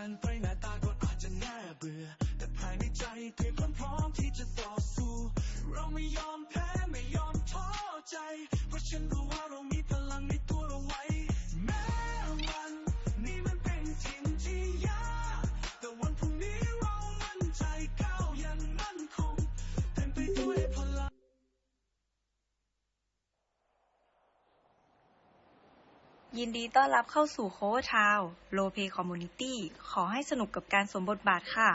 านไปหน้าตาก็อาจจะน่าเบื่อ แต่ภายในใจเตรียมความพร้อมที่จะต่อสู้ เราไม่ยอมแพ้ไม่ยอมท้อใจ เพราะฉันรู้ว่าเรามีพลังในตัวเราไว้ แม้วันนี้มันเป็นสิ่งที่ยากแต่วันพรุ่งนี้เรามั่นใจก้าวอยังมั่นคงเต็มไปด้วยพลัง ยินดีต้อนรับเข้าสู่โคเวอร์ทาวโลเปคอมมูนิตี้ ขอให้สนุกกับการสวมบทบาทค่ะ